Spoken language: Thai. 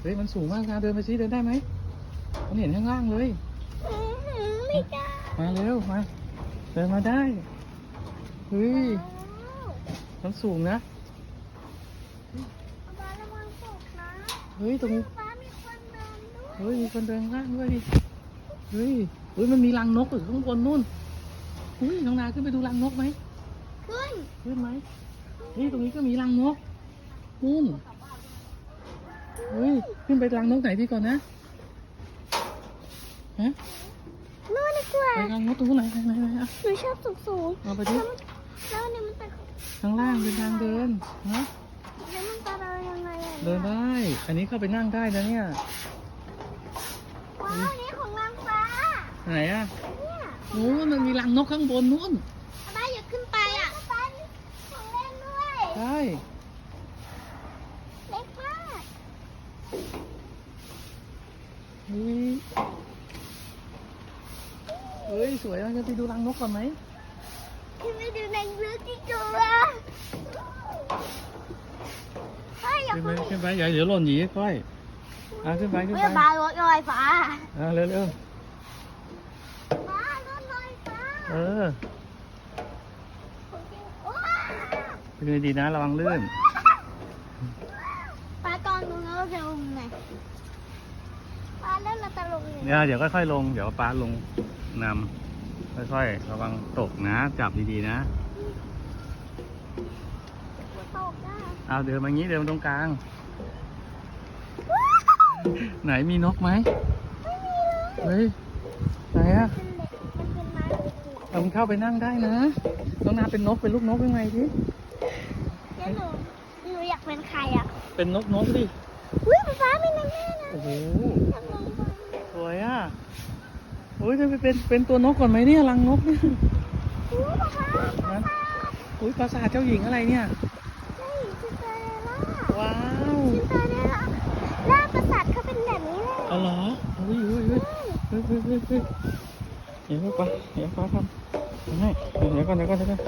เฮ้ยมันสูงมากนะเดินไปซิเดินได้ไหมมันเห็นข้างล่างเลยอื้อหือไม่กล้ามาเร็วมาเดินมาได้เฮ้ยว้าวมันสูงนะป๊าระวังตกนะเฮ้ยตรงนี้ป๊ามีคนเดินด้วยเฮ้ยมีคนเดินข้างล่างด้วยดิเฮ้ยเฮ้ยมันมีรังนกอยู่ข้างบนนู่นเฮ้ยน้องนาขึ้นไปดูรังนกไหมขึ้นขึ้นไหมเฮ้ยตรงนี้ก็มีรังนกนู่น เฮ้ยขึ้นไปรังนกไหนดีก่อนนะฮะนู่นดีกว่าไปรังนกตรงไหนไหนไหนไหนอะหนูชอบสูงสูงเอาไปๆดิแล้วมันแล้วอันนี่มันเป็นข้างล่างเป็นทางเดินฮะแล้วมันจะเดินยังไงอะเดินได้ อันนี้เข้าไปนั่งได้นะเนี่ยว้าวอันนี้ของนางฟ้าไหนอะเนี่ยโอ้มันมีรังนกข้างบนนู่นป๊าอย่าขึ้นไปอะป๊าของเล่นด้วยใช่ เล็กมาก เฮ้ยเฮ้ย สวยเราจะไปดูรังนกก่อนไหมขึ้นไปดูในลึกที่ตัวเฮ้ยอย่าขึ้นไปเพิ่งขึ้นไปอย่าเดี๋ยวหล่นหนีค่อยอะขึ้นไปขึ้นเฮ้ไปยบารถลอยฟ้าอะเร็วเร็วฟ้ารถลอยฟ้าเออว้าเป็นไงดีนะระวังลื่น ฟ้าตอนนู้นเราจะลงไง ฟ้าแล้วเราจะลงยังไงเนี่ยเดี๋ยวค่อยๆลง เดี๋ยวป้าลงนำค่อยๆระวังตกนะจับดีๆนะตกได้เอาเดินมางี้เดินมาตรงกลาง ไหนมีนกไหมเฮ้ยไหนอะเป็นเหล็กมันเป็นไม้เหล็กอยู่เอามันเข้าไปนั่งได้นะน้องนาเป็นนกเป็นลูกนกยังไงทีแล้วหนูหนูอยากเป็นใครอะเป็นนกนกดิ อุ้ยฟ้ามีนางแม่นะโอ้โหอยากลงมาสวยอะโอ้ยจะไปเป็นเป็นตัวนกก่อนไหมเนี่ยรังนกเนี่ยอู้ฟ้าฟ้านะอุ้ยปราสาทเจ้าหญิงอะไรเนี่ยใช่ซินเดอเรลล่าว้าวซินเดอเรลล่าล่าประสาทเขาเป็นแบบนี้เลยเอาเหรออุ้ยอุ้ยอุ้ยเฮ้ยเฮ้ยเฮ้ยเฮ้ยเดี๋ยวไปเดี๋ยวฟ้าทำให้เดี๋ยวก่อนเดี๋ยวก่อนเดี๋ยวก่อน